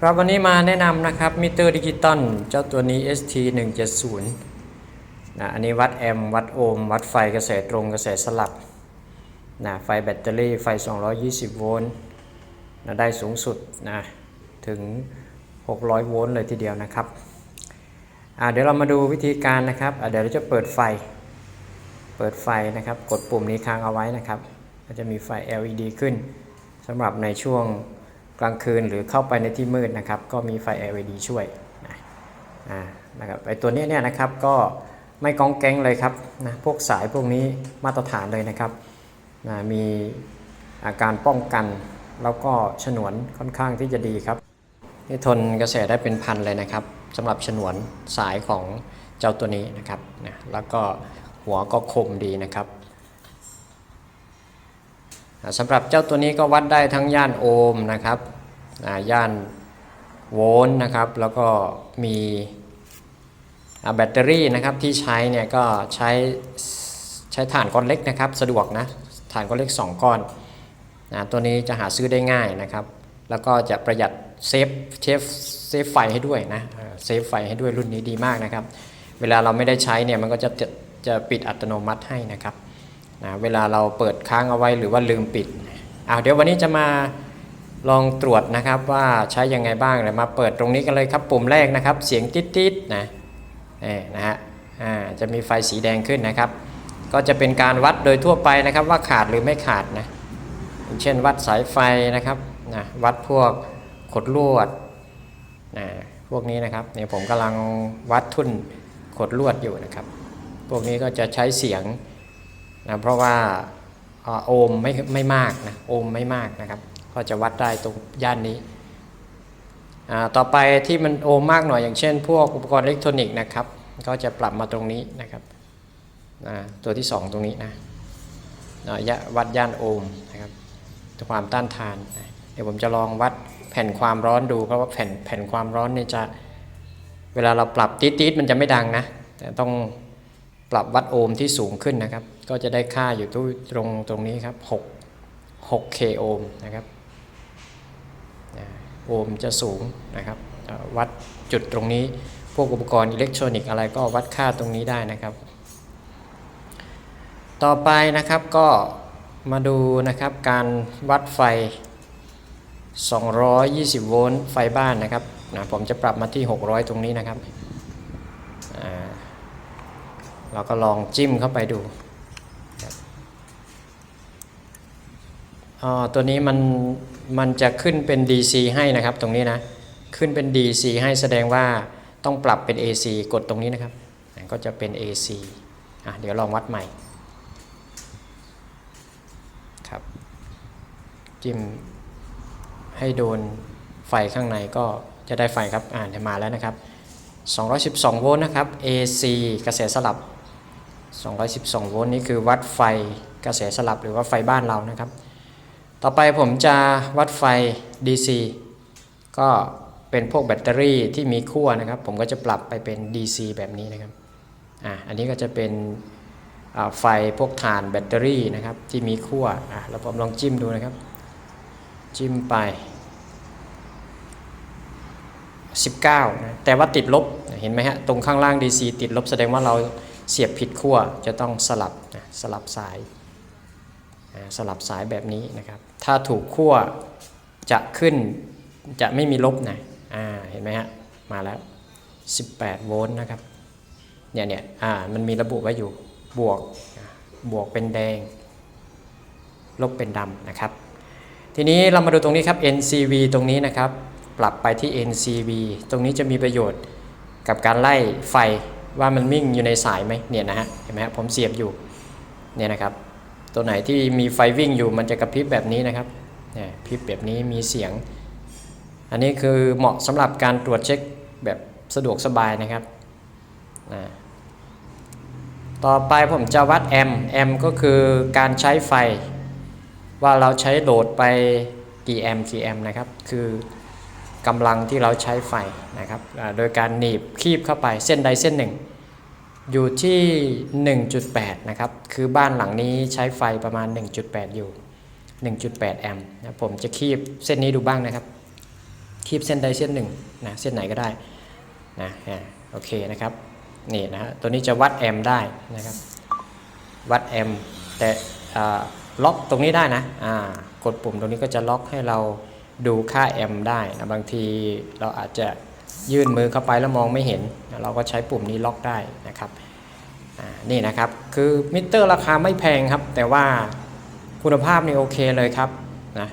ครับวันนี้มาแนะนำนะครับมิเตอร์ดิจิตอลเจ้าตัวนี้ ST 170นะอันนี้วัดแอมป์วัดโอห์มวัดไฟกระแสตรงกระแสสลับนะไฟแบตเตอรี่ไฟ 220 โวลต์นะได้สูงสุดนะถึง 600 โวลต์เลยทีเดียวนะครับเดี๋ยวเรามาดูวิธีการนะครับเดี๋ยวเราจะเปิดไฟ เปิดไฟนะครับ กดปุ่มนี้ค้างเอาไว้นะครับก็จะมีไฟ LED ขึ้นสำหรับในช่วง กลางคืนหรือเข้าไปในที่มืดนะครับ ก็มีไฟ LED ช่วยนะนะครับไอตัวนี้เนี่ยนะครับก็ไม่ก้องแก๊งเลยครับนะพวกสายพวกนี้มาตรฐานเลยนะครับนะมีอาการป้องกันแล้วก็ฉนวนค่อนข้างที่จะดีครับนี่ทนกระแสได้เป็นพันเลยนะครับสำหรับฉนวนสายของเจ้าตัวนี้นะครับนะแล้วก็หัวก็คมดีนะครับ สำหรับเจ้าตัวนี้ก็วัดได้ทั้งย่านโอห์มนะครับย่านโวลต์นะครับ แล้วก็มีแบตเตอรี่นะครับที่ใช้เนี่ยก็ใช้ใช้ถ่านก้อนเล็กนะครับ สะดวกนะถ่านก้อนเล็ก 2 ก้อนนะตัวนี้จะหาซื้อได้ง่ายนะครับ แล้วก็จะประหยัดเซฟเซฟเซฟไฟให้ด้วยนะเออเซฟไฟให้ด้วยรุ่นนี้ดีมากนะครับ เวลาเราไม่ได้ใช้เนี่ยมันก็จะจะจะปิดอัตโนมัติให้นะครับ นะเวลาเราเปิดค้างเอาไว้หรือว่าลืมปิดเอาเดี๋ยววันนี้จะมาลองตรวจนะครับว่าใช้ยังไงบ้างเดี๋ยวมาเปิดตรงนี้กันเลยครับปุ่มแรกนะครับ เสียงติ๊ดๆนะเอ่นะฮะจะมีไฟสีแดงขึ้นนะครับ ก็จะเป็นการวัดโดยทั่วไปนะครับว่าขาดหรือไม่ขาดนะเช่นวัดสายไฟนะครับนะวัดพวกขดลวดนะพวกนี้นะครับเนี่ยผมกำลังวัดทุ่นขดลวดอยู่นะครับ พวกนี้ก็จะใช้เสียง นะเพราะว่าโอห์มไม่ไม่มากนะโอห์มไม่มากนะครับ ก็จะวัดได้ตรงย่านนี้อ่าต่อไปที่มันโอห์มมากหน่อยอย่างเช่น พวกอุปกรณ์อิเล็กทรอนิกส์นะครับก็จะปรับมาตรงนี้นะครับนะตัวที่ 2 ตรงนี้นะนะยะวัดย่านโอห์มนะครับความต้านทานนะเดี๋ยวผมจะลองวัดแผ่นความร้อนดูเพราะว่าแผ่นแผ่นความร้อนเนี่ยจะเวลาเราปรับตีดๆมันจะไม่ดังนะแต่ต้อง ปรับวัดโอห์มที่สูงขึ้นนะครับ ก็จะได้ค่าอยู่ที่ตรงตรงนี้ครับ6 6 k โอห์มนะครับโอห์มจะสูงนะครับ วัดจุดตรงนี้ พวกอุปกรณ์อิเล็กทรอนิกส์อะไรก็วัดค่าตรงนี้ได้นะครับ ต่อไปนะครับก็มาดูนะครับการวัดไฟ 220 โวลต์ไฟบ้านนะครับนะผมจะปรับมาที่ 600 ตรงนี้นะครับ เราก็ลองจิ้มเข้าไปดูอ๋อตัวนี้มันมันจะขึ้นเป็น DC ให้นะครับตรงนี้นะ ขึ้นเป็น DC ให้แสดงว่าต้องปรับเป็น AC กดตรงนี้นะครับ ก็จะเป็น AC อะเดี๋ยวลองวัดใหม่ครับจิ้มให้โดนไฟข้างในก็จะได้ไฟครับอ่านมาแล้วนะครับ 212 โวลต์นะครับ AC กระแสสลับ 212 โวลต์นี่คือวัดไฟกระแสสลับหรือว่าไฟบ้านเรานะครับ ต่อไปผมจะวัดไฟ DC ก็เป็นพวกแบตเตอรี่ที่มีขั้วนะครับ ผมก็จะปรับไปเป็น DC แบบนี้นะครับอ่าอันนี้ก็จะเป็นไฟพวกถ่านแบตเตอรี่นะครับที่มีขั้วอ่าแล้วผมลองจิ้มดูนะครับ จิ้มไป 19นะแต่ว่าติดลบเห็นไหมฮะตรงข้างล่าง DC ติดลบแสดงว่าเรา เสียบผิดขั้วจะต้องสลับนะสลับสายสลับสายแบบนี้นะครับ ถ้าถูกขั้วจะขึ้นจะไม่มีลบนะอ่าเห็นไหมฮะมาแล้ว 18 โวลต์นะครับเนี่ยเนี่ยมันมีระบุไว้อยู่บวกบวกเป็นแดง ลบเป็นดำนะครับ ทีนี้เรามาดูตรงนี้ครับ NCV ตรงนี้นะครับ ปรับไปที่ NCV ตรงนี้จะมีประโยชน์กับการไล่ไฟ ว่ามันวิ่งอยู่ในสายไหมเนี่ยนะฮะเห็นไหมฮะผมเสียบอยู่เนี่ยนะครับ ตัวไหนที่มีไฟวิ่งอยู่มันจะกระพริบแบบนี้นะครับเนี่ยพริบแบบนี้มีเสียง อันนี้คือเหมาะสำหรับการตรวจเช็คแบบสะดวกสบายนะครับอ่าต่อไปผมจะวัดแอมแอมก็คือการใช้ไฟ ว่าเราใช้โหลดไปกี่แอมกี่แอมนะครับ คือ กำลังที่เราใช้ไฟนะครับโดยการหนีบคีบเข้าไปเส้นใดเส้นหนึ่ง อยู่ที่ 1.8 นะครับ คือบ้านหลังนี้ใช้ไฟประมาณ 1.8 อยู่ 1.8 แอมป์นะผมจะคีบเส้นนี้ดูบ้างนะครับ คีบเส้นใดเส้นหนึ่งนะเส้นไหนก็ได้นะโอเคนะครับนี่นะฮะตัวนี้จะวัดแอมป์ได้นะครับวัดแอมป์แต่ล็อกตรงนี้ได้นะกดปุ่มตรงนี้ก็จะล็อกให้เรา ดูค่าแอมได้นะบางทีเราอาจจะยื่นมือเข้าไปแล้วมองไม่เห็นนะเราก็ใช้ปุ่มนี้ล็อกได้นะครับนี่นะครับคือมิเตอร์ราคาไม่แพงครับ แต่ว่าคุณภาพนี่โอเคเลยครับนะ